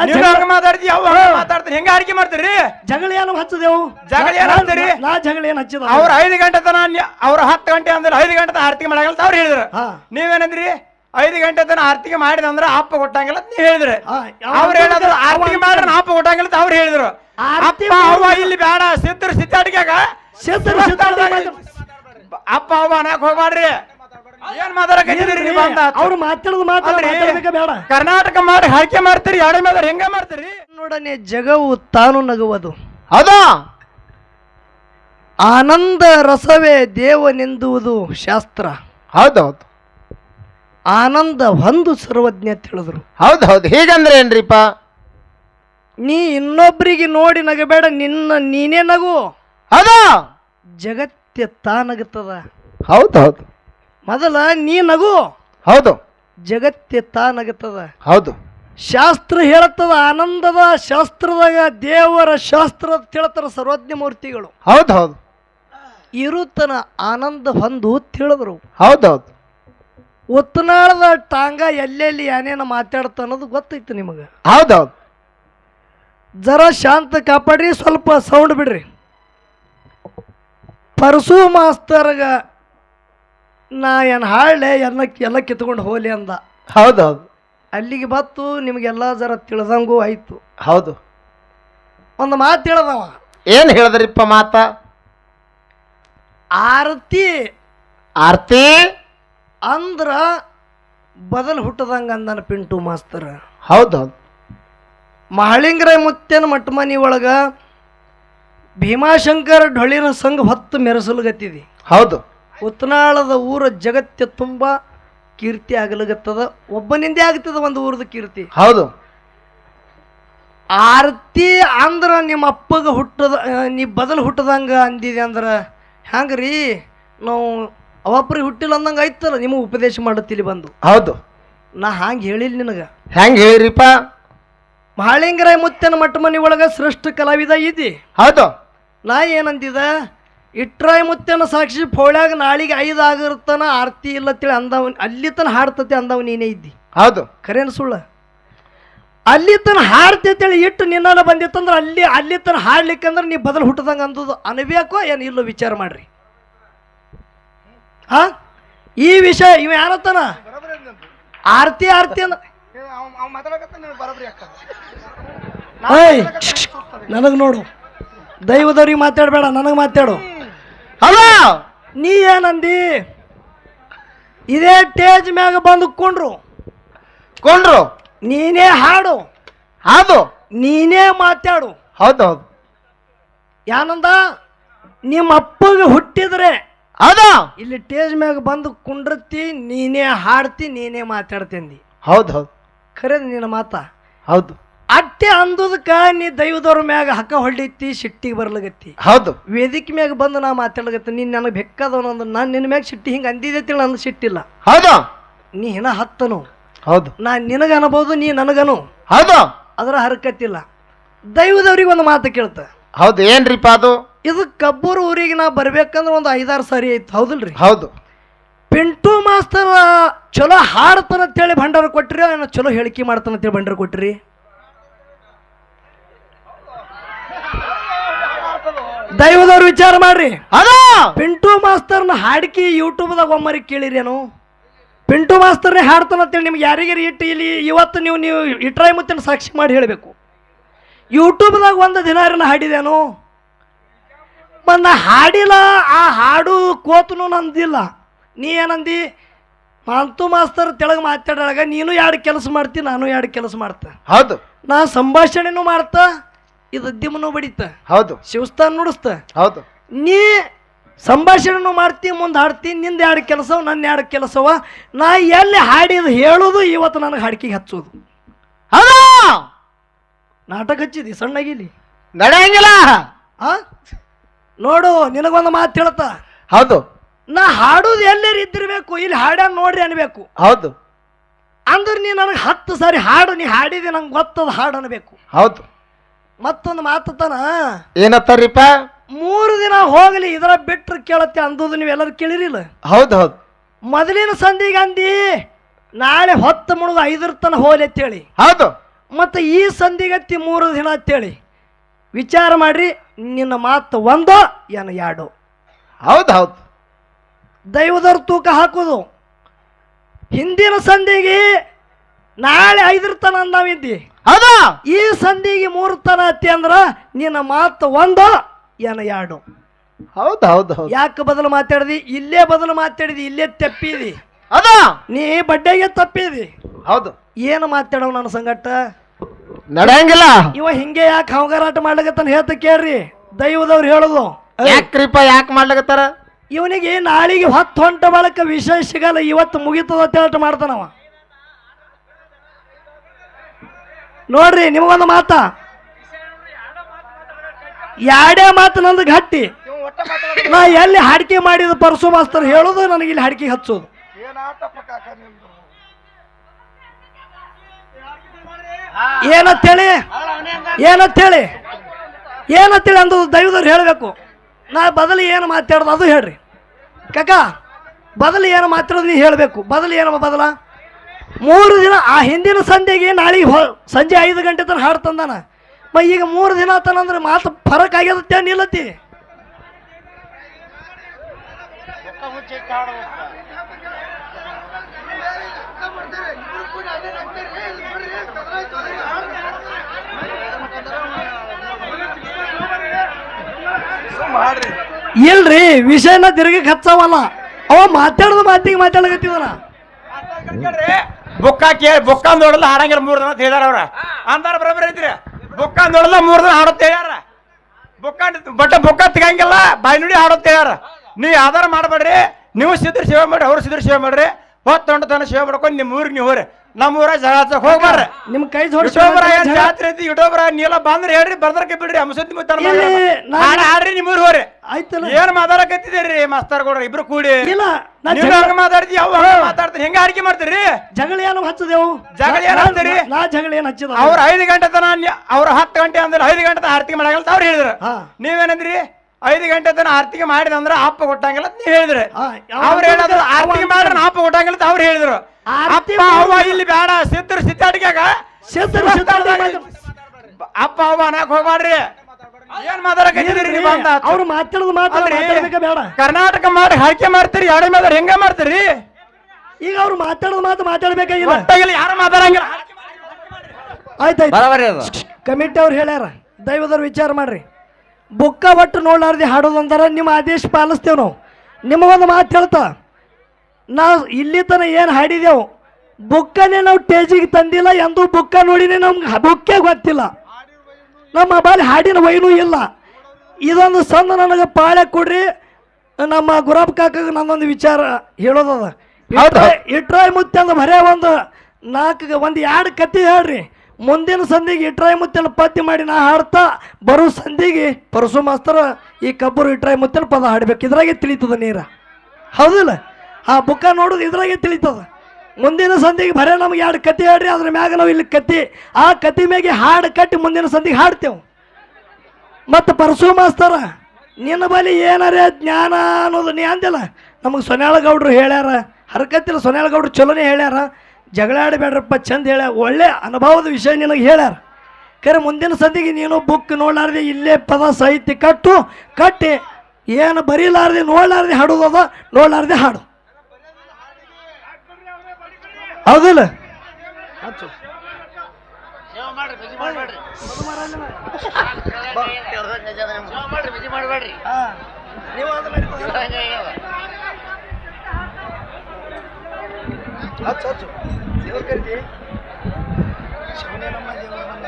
ನೀವ್ ಹಂಗ ಮಾತಾಡ್ತಿ ಅವ್ ಹಂಗ ಮಾತಾಡ್ತೀನಿ. ಹೆಂಗ ಆರಿಕೆ ಮಾಡ್ತೀರಿ? ಜಗಳ ಏನು ಹಚ್ಚದೇವು? ಜಗಳ ಏನ್ ಹಚ್ಚಿರಿ? ನಾ ಜಗಳ ಏನ್ ಹಚ್ಚಿದ? ಅವ್ರ ಐದು ಗಂಟೆ ತನ ನ್ಯ- ಅವ್ರ ಹತ್ತು ಗಂಟೆ ಅಂದ್ರೆ ಐದು ಗಂಟೆ ತನ ಆರತಿಗೆ ಮಾಡಂಗಿಲ್ಲ ಅವ್ರು ಹೇಳಿದ್ರು. ನೀವೇನಂದ್ರಿ? ಐದು ಗಂಟೆ ತನ ಆರತಿಗೆ ಮಾಡಿದ ಅಂದ್ರೆ ಅಪ್ಪ ಕೊಟ್ಟಂಗಿಲ್ಲ ನೀವ್ ಹೇಳಿದ್ರಿ. ಅವ್ರ ಹೇಳಿದ್ರು ಆರತಿಗೆ ಮಾಡ್ರ ಅಪ್ಪ ಕೊಟ್ಟಂಗಿಲ್ಲ ಅವ್ರು ಹೇಳಿದ್ರು. ಅಪ್ಪ ಅವ್ವ ಇಲ್ಲಿ ಬೇಡ ಸಿದ್ಧರು ಸಿದ್ದಾಡಿಗ್ಯಾಗ ಸಿದ್ಧರು ಸಿದ್ದಾಡಿಗ್ಯಾಗ ಅಪ್ಪ ಅವ್ವ ಅನ್ನಕ್ ಹೋಗ್ಬಾಡ್ರಿ ಏನ್ ಅವ್ರು ಮಾತಾಡೋದು ಮಾತಾಡ್ರಿ ಬೇಡ. ಕರ್ನಾಟಕ ಮಾಡಿ ಹಾಕಿ ಮಾಡ್ತೀರಿ ಎಡೆ ಮೇಲೆ ಹೆಂಗ ಮಾಡ್ತೀರಿ? ನೋಡನೆ ಜಗವು ತಾನು ನಗುವುದು. ಹೌದಾ? ಆನಂದ ರಸವೇ ದೇವನೆಂದುವುದು ಶಾಸ್ತ್ರ. ಹೌದೌದು ಆನಂದ ಒಂದು ಸರ್ವಜ್ಞ ತಿಳಿದ್ರು. ಹೇಳಿದ್ರು ಹೌದು ಹೌದು. ಹೀಗಂದ್ರೆ ಏನ್ರಿಪ್ಪ? ನೀ ಇನ್ನೊಬ್ರಿಗೆ ನೋಡಿ ನಗಬೇಡ ನಿನ್ನ ನೀನೇ ನಗು. ಹೌದಾ? ಜಗತ್ತೆ ತಾನಗುತ್ತದ. ಹೌದೌದು ಹೌದು ಹೌದು. ಮೊದಲ ನೀ ನಗು. ಹೌದು. ಜಗತ್ತೆ ತಾ ನಗುತ್ತದ ಹೌದು. ಶಾಸ್ತ್ರ ಹೇಳುತ್ತದ ಆನಂದದ ಶಾಸ್ತ್ರದಾಗ ದೇವರ ಶಾಸ್ತ್ರ ತಿಳತರ ಸರ್ವಜ್ಞ ಮೂರ್ತಿಗಳು. ಹೌದು ಹೌದು. ಇರುತನ ಆನಂದ ಹೊಂದು ತಿಳಿದ್ರು ಹೌದೌದು ಒತ್ತನಾಳದ ಟಾಂಗ ಎಲ್ಲೆಲ್ಲಿ ಏನೇನು ಮಾತಾಡ್ತ ಅನ್ನೋದು ಗೊತ್ತೈತಿ ನಿಮಗೆ. ಹೌದೌದು ಜರ ಶಾಂತ ಕಾಪಾಡ್ರಿ ಸ್ವಲ್ಪ ಸೌಂಡ್ ಬಿಡ್ರಿ. ಪರಸು ಮಾಸ್ತರ್ಗ ನಾ ಏನು ಹಾಳೆ ಎಲ್ಲ ಎಲ್ಲ ಕಿತ್ಕೊಂಡು ಹೋಲಿ ಅಂದ. ಹೌದೌದು ಅಲ್ಲಿಗೆ ಬತ್ತು ನಿಮಗೆಲ್ಲ ಜರ ತಿಳಿದಂಗು ಆಯ್ತು. ಹೌದು. ಒಂದು ಮಾತು ಹೇಳ್ದವ. ಏನು ಹೇಳಿದ್ರಿಪ್ಪ ಮಾತ? ಆರತಿ. ಆರತಿ? ಅಂದ್ರ ಬದಲು ಹುಟ್ಟದಂಗ ಅಂದನ ಪಿಂಟು ಮಾಸ್ತರ್. ಹೌದೌದು ಮಹಳಿಂಗ್ರ ಮುತ್ತೇನ ಮಠಮನಿ ಒಳಗ ಭೀಮಾಶಂಕರ ಢೊಳಿನ ಸಂಘ ಹೊತ್ತು ಮೆರೆಸಲಗತ್ತಿದಿ. ಹೌದು. ಉತ್ತನಾಳದ ಊರ ಜಗತ್ತೆ ತುಂಬ ಕೀರ್ತಿ ಆಗಲಗತ್ತದ. ಒಬ್ಬನಿಂದೇ ಆಗ್ತದ ಒಂದು ಊರದ ಕೀರ್ತಿ. ಹೌದು. ಆರತಿ ಅಂದ್ರ ನಿಮ್ಮ ಅಪ್ಪಗ ಹುಟ್ಟದ ನೀ ಬದಲು ಹುಟ್ಟದಂಗ ಅಂದಿದೆ ಅಂದ್ರ ಹ್ಯಾಂಗ್ರಿ? ನಾವು ಅವಪ್ರಿಗೆ ಹುಟ್ಟಿಲ್ಲ ಅಂದಂಗ ಆಯ್ತಲ್ಲ ನಿಮಗೆ ಉಪದೇಶ ಮಾಡತ್ತಿಲ್ಲಿ ಬಂದು. ಹೌದು. ನಾ ಹಾಂಗೆ ಹೇಳಿಲ್ಲ ನಿನಗ? ಹೆಂಗ್ ಹೇಳಿರಿಪ್ಪ ಮಹಾಳಿಂಗರಾಯ ಮುತ್ತನ ಮಠ ಮನಿ ಒಳಗ ಶ್ರೇಷ್ಠ ಕಲಾವಿದ ಇದ್ದಿ ಹೌದು. ನಾ ಏನಂದಿದ? ಇಟ್ರಾಯ ಮುತ್ತೇನ ಸಾಕ್ಷಿ ಪೋಳ್ಯಾಗ ನಾಳಿಗೆ ಐದು ಆಗಿರ್ತಾನ ಆರ್ತಿ ಇಲ್ಲ ತಿಳಿ ಅಂದವ್ ಅಲ್ಲಿ ತನ ಹಾಡ್ತತಿ ಅಂದವ್ ನೀನೇ ಇದ್ದಿ. ಹೌದು. ಖರೇನ ಸುಳ್ಳ? ಅಲ್ಲಿ ತನ ಹಾಡ್ತಿ ಅಂತೇಳಿ ಇಟ್ಟು ನಿನ್ನ ಬಂದಿತ್ತಂದ್ರೆ ಅಲ್ಲಿ ಅಲ್ಲಿ ತನ ಹಾಡ್ಲಿಕ್ಕಂದ್ರೆ ನೀ ಬದಲು ಹುಟ್ಟದಂಗ ಅಂದದು. ಅನ್ಬೇಕೋ ಏನು ಇಲ್ಲೋ ವಿಚಾರ ಮಾಡ್ರಿ. ಹಾ ಈ ವಿಷಯ ಇವ ಯಾರತ್ತಾನ? ಆರ್ತಿ ಆರ್ತಿ ಅಂದ ನನಗೆ ನೋಡು. ದೈವದವ್ರಿಗೆ ಮಾತಾಡಬೇಡ ನನಗೆ ಮಾತಾಡು. ಹಲೋ! ನೀ ಏನಂದಿ? ಇದೇ ಟೇಜ್ ಮ್ಯಾಗ ಬಂದು ಕೊಂಡ್ರು. ಕೊಂಡ್ರು? ನೀನೇ ಹಾಡು. ಹೌದು? ನೀನೇ ಮಾತಾಡು. ಹೌದು ಹೌದು. ಯಾನಂದ? ನಿಮ್ಮ ಅಪ್ಪಗೆ ಹುಟ್ಟಿದ್ರೆ ಅದ ಇಲ್ಲಿ ಟೇಜ್ ಮ್ಯಾಗ ಬಂದು ಕುಂಡ್ರತಿ ನೀನೇ ಹಾಡ್ತಿ ನೀನೇ ಮಾತಾಡ್ತೀನಿ ಹೌದು ಹೌದು. ಖರೆ ನಿನ್ನ ಮಾತಾ. ಹೌದು. ಅಟ್ಟೆ ಅಂದದಕ್ಕ ನೀ ದೈವದವ್ರ ಮ್ಯಾಗ ಹಕ್ಕ ಹೊಳ್ಳಿತ್ತಿ ಸಿಟ್ಟಿಗೆ ಬರ್ಲಗತ್ತಿ. ಹೌದು. ವೇದಿಕೆ ಮ್ಯಾಗ ಬಂದು ನಾ ಮಾತಾಡ್ಲಗತ್ತಿ ನೀನ್ ನನಗೆ ಬೆಕ್ಕದವನೊಂದು ನಾನು ನಿನ್ನ ಮ್ಯಾಗ ಸಿಟ್ಟಿ ಹಿಂಗೆ ಅಂದಿದೆ ತಿಳಿ ಸಿಟ್ಟಿಲ್ಲ. ಹೌದು. ನೀ ಹಿನ ಹತ್ತನು. ಹೌದು. ನಾ ನಿನಗ ಅನ್ಬೋದು ನೀ ನನಗನು. ಹೌದು. ಅದರ ಹರಕತ್ತಿಲ್ಲ. ದೈವದವ್ರಿಗೆ ಒಂದು ಮಾತು ಕೇಳ್ತ. ಹೌದು ಏನ್ರಿಪ್ಪ ಅದು? ಇದು ಕಬ್ಬೂರು ಊರಿಗೆ ನಾ ಬರ್ಬೇಕಂದ್ರೆ ಒಂದು ಐದಾರು ಸಾರಿ ಆಯ್ತು ಹೌದಲ್ರಿ? ಹೌದು. ಪಿಂಟು ಮಾಸ್ತರ್ ಚಲೋ ಹಾಡ್ತಾನಂತೇಳಿ ಭಂಡಾರ ಕೊಟ್ರಿ ನಾನು ಚಲೋ ಹೇಳಿಕೆ ಮಾಡ್ತಾನ ಅಂತೇಳಿ ಭಂಡಾರ ಕೊಟ್ರಿ? ದೈವದವ್ರು ವಿಚಾರ ಮಾಡ್ರಿ. ಅದ? ಪಿಂಟು ಮಾಸ್ತರ್ನ ಹಾಡ್ಕಿ ಯೂಟ್ಯೂಬ್ದಾಗ ಒಮ್ಮರಿ ಕೇಳಿರೇನು? ಪಿಂಟು ಮಾಸ್ತರ್ನೇ ಹಾಡ್ತಾನ ಅಂತೇಳಿ ನಿಮ್ಗೆ ಯಾರಿಗಾರ ಇಟ್ಟು ಇಲ್ಲಿ ಇವತ್ತು ನೀವು ನೀವು ಇಟ್ರಾಯ್ ಮುತ್ತಿನ ಸಾಕ್ಷಿ ಮಾಡಿ ಹೇಳಬೇಕು. ಯೂಟ್ಯೂಬ್ದಾಗ ಒಂದು ದಿನ ಹಾಡಿದೇನು? ಮತ್ತು ನಾ ಹಾಡಿಲ್ಲ ಆ ಹಾಡು ಕೋತನು ನಂದಿಲ್ಲ. ನೀ ಏನಂದಿ? ಮಾಂತು ಮಾಸ್ತರ್ ತೆಳಗೆ ಮಾತಾಡಾಗ ನೀನು ಎರಡು ಕೆಲಸ ಮಾಡ್ತಿ ನಾನು ಎರಡು ಕೆಲಸ ಮಾಡ್ತೆ. ಹೌದು. ನಾ ಸಂಭಾಷಣೆನೂ ಮಾಡ್ತಾ. ಇದು ದಿಮ್ಮನೂ ಬಡಿತ. ಹೌದು. ಶಿವಸ್ಥಾನ ನುಡಿಸ್ತ. ಹೌದು. ನೀ ಸಂಭಾಷಣೆನೂ ಮಾಡ್ತಿ ಮುಂದೆ ಹಾಡ್ತಿ ನಿಂದ ಎರಡು ಕೆಲಸವ ನನ್ನ ಎರಡು ಕೆಲಸವ ನಾ ಎಲ್ಲಿ ಹಾಡಿದ ಹೇಳೋದು ಇವತ್ತು ನನಗೆ ಹಾಡ್ಕಿಗೆ ಹಚ್ಚೋದು. ಹೌದಾ? ನಾಟಕ ಹಚ್ಚಿದಿ ಸಣ್ಣಗಿಲಿ ನಡೆಯಂಗಿಲ್ಲ. ಆ? ನೋಡು ನಿನಗೊಂದು ಮಾತು ಹೇಳ್ತ. ಹೌದು. ನಾ ಹಾಡೋದು ಎಲ್ಲರೂ ಇದ್ದಿರ್ಬೇಕು ಇಲ್ಲಿ ಹಾಡ ನೋಡ್ರಿ ಅನ್ಬೇಕು. ಹೌದು. ಅಂದ್ರೆ ನೀ ನನಗೆ ಹತ್ತು ಸಾರಿ ಹಾಡು ನೀ ಹಾಡಿದೆ ನಂಗೆ ಗೊತ್ತದ ಹಾಡು ಅನ್ಬೇಕು. ಹೌದು. ಮತ್ತೊಂದು ಮಾತತನ ಏನತ್ತಾರಿಪ್ಪ? ಮೂರು ದಿನ ಹೋಗಲಿ ಇದರ ಬಿಟ್ಟರೆ ಕೇಳತ್ತೆ ಅಂದದು ನೀವೆಲ್ಲರೂ ಕೇಳಿರಿಲ್ಲ? ಹೌದು ಹೌದು. ಮೊದಲಿನ ಸಂಧಿಗೆ ಅಂದಿ ನಾಳೆ ಹೊತ್ತು ಮುಳುಗು ಐದರ ತನ ಹೋಲಿ ಅಂತೇಳಿ. ಹೌದು. ಮತ್ತು ಈ ಸಂಧಿಗತ್ತಿ ಮೂರು ದಿನ ಅಂತೇಳಿ. ವಿಚಾರ ಮಾಡ್ರಿ ನಿನ್ನ ಮಾತು ಒಂದು ಏನು ಎರಡು. ಹೌದು ಹೌದು. ದೈವದವ್ರ ತೂಕ ಹಾಕೋದು. ಹಿಂದಿನ ಸಂಧಿಗೆ ನಾಳೆ ಐದರ ತನ ಅಂದಾವಿದ್ದಿ. ಹೌದಾ? ಈ ಸಂಧಿಗೆ ಮೂರು ತನ ಅತ್ತಿ ಅಂದ್ರ ನಿನ್ನ ಮಾತು ಒಂದು ಏನ ಎರಡು. ಹೌದು ಹೌದು ಹೌದು. ಯಾಕೆ ಬದಲು ಮಾತಾಡಿದಿ? ಇಲ್ಲೇ ಬದಲು ಮಾತಾಡಿದಿ ಇಲ್ಲೇ ತಪ್ಪಿದಿ. ಅದ ನೀ ಬಡ್ಡೆಗೆ ತಪ್ಪಿದಿ. ಹೌದು. ಏನು ಮಾತಾಡವ್ ನನ್ನ ಸಂಗಟ ನಡೆಯಂಗಿಲ್ಲ. ಇವ ಹಿಂಗೆ ಯಾಕೆ ಹಂಗಾರಾಟ ಮಾಡ್ಲಿಕತ್ತಾನ ಹೇಳ್ತ ಕೇಳ್ರಿ. ದೈವದವ್ರು ಹೇಳೋದು. ಕೃಪ ಯಾಕೆ ಮಾಡ್ಲಕತ್ತಾರ? ಇವನಿಗೆ ನಾಳಿಗೆ ಹೊತ್ತು ಹೊಂಟ ಬಳಕ ವಿಷಯ ಸಿಗಲ್ಲ ಇವತ್ತು ಮುಗಿತದ ಅಂತ ಮಾಡ್ತಾನವ. ನೋಡ್ರಿ, ನಿಮಗೊಂದು ಮಾತ. ಯಾಡೇ ಮಾತು ನಂದು ಗಟ್ಟಿ. ನಾ ಎಲ್ಲಿ ಹಾಡಿಕೆ ಮಾಡಿದ ಪರಸು ಮಾಸ್ತರ್ ಹೇಳೋದು, ನನಗೆ ಇಲ್ಲಿ ಹಾಡಿಕೆ ಹಚ್ಚೋದು. ಏನಂತೇಳಿ? ಏನಂತೇಳಿ? ಏನಂತೇಳಿ ಅಂದು ದೈವದವ್ರು ಹೇಳಬೇಕು. ನಾ ಬದಲು ಏನು ಮಾತಾಡೋದು ಅದು ಹೇಳ್ರಿ. ಕಕ್ಕ ಬದಲು ಏನು ಮಾತಾಡೋದು ನೀ ಹೇಳಬೇಕು. ಬದಲು ಏನು ಬದಲ? ಮೂರು ದಿನ ಆ ಹಿಂದಿನ ಸಂಜೆಗೆ ನಾಳೆ ಹೊ ಸಂಜೆ ಐದು ಗಂಟೆ ತನಕ ಹಾಡು ತಂದಾನ. ಮ ಈಗ ಮೂರು ದಿನ ತನಂದ್ರೆ ಮಾತು ಫರಕ್ ಆಗ್ಯದತ್ತೆ ನಿಲ್ಲತ್ತಿ. ಇಲ್ರಿ ವಿಷಯನ ತಿರುಗಿ ಹಚ್ಚವಲ್ಲ ಅವ ಮಾತಾಡೋದು ಮಾತಿಗೆ ಮಾತಾಡಕತ್ತಿದನ. ಬುಕ್ಕ ಕೇಳಿ ಬೊಕ್ಕ ನೋಡಲ್ಲ ಹಾಡಂಗಿಲ್ಲ ಮೂರ್ ದಿನ ಅಂತ ಹೇಳ್ಯಾರ ಅವ್ರ. ಅಂದಾರ ಬರಬರ ಐತ್ರಿ ಬೊಕ್ಕ ನೋಡಲ್ಲ ಮೂರ್ ದಿನ ಹಾಡೋ ಹೇಳ್ಯಾರ. ಬುಕ್ಕ ಬಟ್ ಬುಕ್ಕ ತೆಗಂಗಿಲ್ಲ ಬಾಯಿ ನುಡಿ ಹಾಡೋ ಹೇಳ್ಯಾರ. ನೀವು ಆಧಾರ ಮಾಡಬೇಡ್ರಿ ನೀವು ಸಿದ್ರ ಸೇವೆ ಮಾಡ್ರಿ ಅವ್ರು ಸಿದ್ರ ಸೇವೆ ಮಾಡ್ರಿ. ಹೊತ್ತು ತನ ಸೇವೆ ಮಾಡ್ಕೊಂಡು ನಿಮ್ಮ ಊರಿಗೆ ನೀವು ಹೋರಿ ನಮ್ಮ ಊರ ಹೋಗ್ಬಾರ ನಿಮ್ ಕೈ ಜೋಡಿಸಿ ಯುಟೋಬರ ಏನ್ ಜಾತ್ರೆ ಐತಿ ಯುಟೋಬರ ನೀಲ ಬಂದ್ರೆ ಹೇಳ್ರಿ ಬರ್ದರ್ಕೆ ಬಿಡ್ರಿ ಅಮಸತಿ ಮುತ್ತಾರ ನಾನು- ಆಡ್ರಿ ಹಾಡ್ರಿ ನಿಮ್ಮೂರ್ ಹೋರಿ ಆಯ್ತಲ್ಲ. ಏನ್ ಮಾತಾಡಕತ್ತಿದ್ದೀರಿ ಮಾಸ್ತರ್ ಕೊಡ್ರಿ ಇಬ್ರು ಕೂಡಿ? ಇಲ್ಲ ನೀವು ಹಂಗ ಮಾತಾಡ್ತಿ ಯಾವ ಮಾತಾಡ್ತೀರಿ ಹೆಂಗ ಆಡಿಕೆ ಮಾಡ್ತೀರಿ? ಜಗಳ ಏನು ಹಚ್ಚದೇವು? ಜಗಳ ಏನು ನಾ- ನಾ ಜಗಳ ಏನು ಹಚ್ಚಿದ? ಅವ್ರ ಐದು ಗಂಟೆ ತನ ಅವ್ರ ಹತ್ತು ಗಂಟೆ ಅಂದ್ರೆ ಐದು ಗಂಟೆ ಆರ್ತಿ ಮಾಡಂಗಿಲ್ಲ ಅವ್ರು ಹೇಳಿದ್ರು. ನೀವೇನಂದ್ರಿ? ಐದು ಗಂಟೆ ತನ ಆರ್ತಿಗೆ ಮಾಡಿದ ಅಂದ್ರೆ ಅಪ್ಪ ಕೊಟ್ಟಂಗಿಲ್ಲ ಅಂತ ನೀವು ಹೇಳಿದ್ರೆ. ಅವ್ರು ಹೇಳಿದ್ರು ಆರ್ತಿಗೆ ಮಾಡ್ರೆ ಅಪ್ಪ ಕೊಟ್ಟಂಗಿಲ್ಲ ಅಂತ ಅವ್ರು ಹೇಳಿದ್ರು. ಅಪ್ಪ ಅವ್ವ ಇಲ್ಲಿ ಬೇಡ ಸಿದ್ಧರು ಸಿದ್ದಾಟಿಗ್ಯಾಗ ಸಿದ್ಧರು ಅಪ್ಪ ಅವ್ವ ಅನ್ನಕ್ ಹೋಗ್ಬಾಡ್ರಿ ಏನ್ ಅಂತ ಅವ್ರು ಮಾತಾಡೋದು ಮಾತಾಡ್ರಿ ಬೇಡ. ಕರ್ನಾಟಕ ಮಾಡಿ ಹರಕೆ ಮಾಡ್ತೀರಿ ಯಾರ ಮೇಲೆ ಹೆಂಗ ಮಾಡ್ತೀರಿ? ಈಗ ಅವ್ರು ಮಾತಾಡೋದು ಮಾತು ಮಾತಾಡ್ಬೇಕಾಗಿಲ್ಲ. ಯಾರು ಮಾತಾಡಂಗಿಲ್ಲ. ಆಯ್ತಾಯ್ತು. ಕಮಿಟಿ ಅವ್ರು ಹೇಳ್ಯಾರ. ದೈವದವ್ರು ವಿಚಾರ ಮಾಡ್ರಿ. ಬುಕ್ಕ ಒಟ್ಟು ನೋಡ್ಲಾರ್ದೆ ಹಾಡೋದಂದ್ರೆ ಅಂತಾರ ನಿಮ್ಮ ಆದೇಶ ಪಾಲಿಸ್ತೇವೆ ನಾವು. ನಿಮಗೊಂದು ಮಾತು ಹೇಳ್ತಾ. ನಾವು ಇಲ್ಲಿ ತನಕ ಏನು ಹಾಡಿದೆವು? ಬುಕ್ಕನೇ ನಾವು ಟೇಜಿಗೆ ತಂದಿಲ್ಲ ಎಂದು ಬುಕ್ಕ ನೋಡಿನೇ ನಮ್ಗೆ ಬುಕ್ಕೇ ಗೊತ್ತಿಲ್ಲ. ನಮ್ಮ ಬಾಲಿ ಹಾಡಿನ ವೈನೂ ಇಲ್ಲ. ಇದೊಂದು ಸಂದ ನನಗೆ ಪಾಳೆ ಕೊಡ್ರಿ ನಮ್ಮ ಗುರಾಬ್ ಕಾಕಾಗ ನನ್ನೊಂದು ವಿಚಾರ ಹೇಳೋದದ. ಇಟ್ರಾಯ್ ಮುತ್ತೆ ಅಂದ್ರೆ ಬರೇ ಒಂದು ನಾಲ್ಕು ಒಂದು ಎರಡು ಕತ್ತಿ ಹೇಳ್ರಿ. ಮುಂದಿನ ಸಂಧಿಗೆ ಇಟ್ರಾಯ್ ಮುತ್ತನ ಪದ್ಯ ಮಾಡಿ ನಾ ಹಾಡ್ತಾ, ಬರೋ ಸಂಧಿಗೆ ಪರಸು ಮಾಸ್ತರ ಈ ಕಬ್ಬರು ಇಟ್ರಾಯ್ ಮುತ್ತನ ಪದ ಹಾಡ್ಬೇಕು. ಇದ್ರಾಗೆ ತಿಳಿತದ ನೀರ? ಹೌದಿಲ್ಲ? ಆ ಬುಕ್ಕ ನೋಡೋದು ಇದ್ರಾಗೆ ತಿಳಿತದ. ಮುಂದಿನ ಸಂಧಿಗೆ ಬರೇ ನಮ್ಗೆ ಎರಡು ಕತ್ತಿ ಹೇಳ್ರಿ ಅದ್ರ ಮ್ಯಾಗ ನಾವು ಇಲ್ಲಿ ಕತ್ತಿ, ಆ ಕತ್ತಿ ಮ್ಯಾಗೆ ಹಾಡು ಕಟ್ಟಿ ಮುಂದಿನ ಸಂಧಿಗೆ ಹಾಡ್ತೇವೆ. ಮತ್ತು ಪರಸು ಮಾಸ್ತರ, ನಿನ್ನ ಬಳಿ ಏನರೇ ಜ್ಞಾನ ಅನ್ನೋದು ನೀ ಅಂದಿಲ್ಲ? ನಮಗೆ ಸೊನ್ಯಾಳ ಗೌಡ್ರು ಹೇಳ್ಯಾರ, ಹರಕತ್ತಿಲ್ಲ ಸೊನ್ಯಾಳ ಗೌಡ್ರು ಚಲೋನೇ ಹೇಳ್ಯಾರ ಜಗಳಾಡಬೇಡ್ರಪ್ಪ ಚಂದ ಹೇಳ ಒಳ್ಳೆ ಅನುಭವದ ವಿಷಯ ನಿನಗೆ ಹೇಳ್ಯಾರ. ಕರೆ ಮುಂದಿನ ಸದ್ಯಗೆ ನೀನು ಬುಕ್ ನೋಡ್ಲಾರ್ದೆ ಇಲ್ಲೇ ಪದ ಸಾಹಿತ್ಯ ಕಟ್ಟು ಕಟ್ಟಿ ಏನು ಬರೀಲಾರ್ದೆ ನೋಡ್ಲಾರ್ದೆ ಹಾಡೋದದ ನೋಡ್ಲಾರ್ದೆ ಹಾಡು. ಹೌದಲ್ಲ? ಹಚ್ಚು ಹಚ್ಚು. శివనేనమ్మ దేవాలమ్మ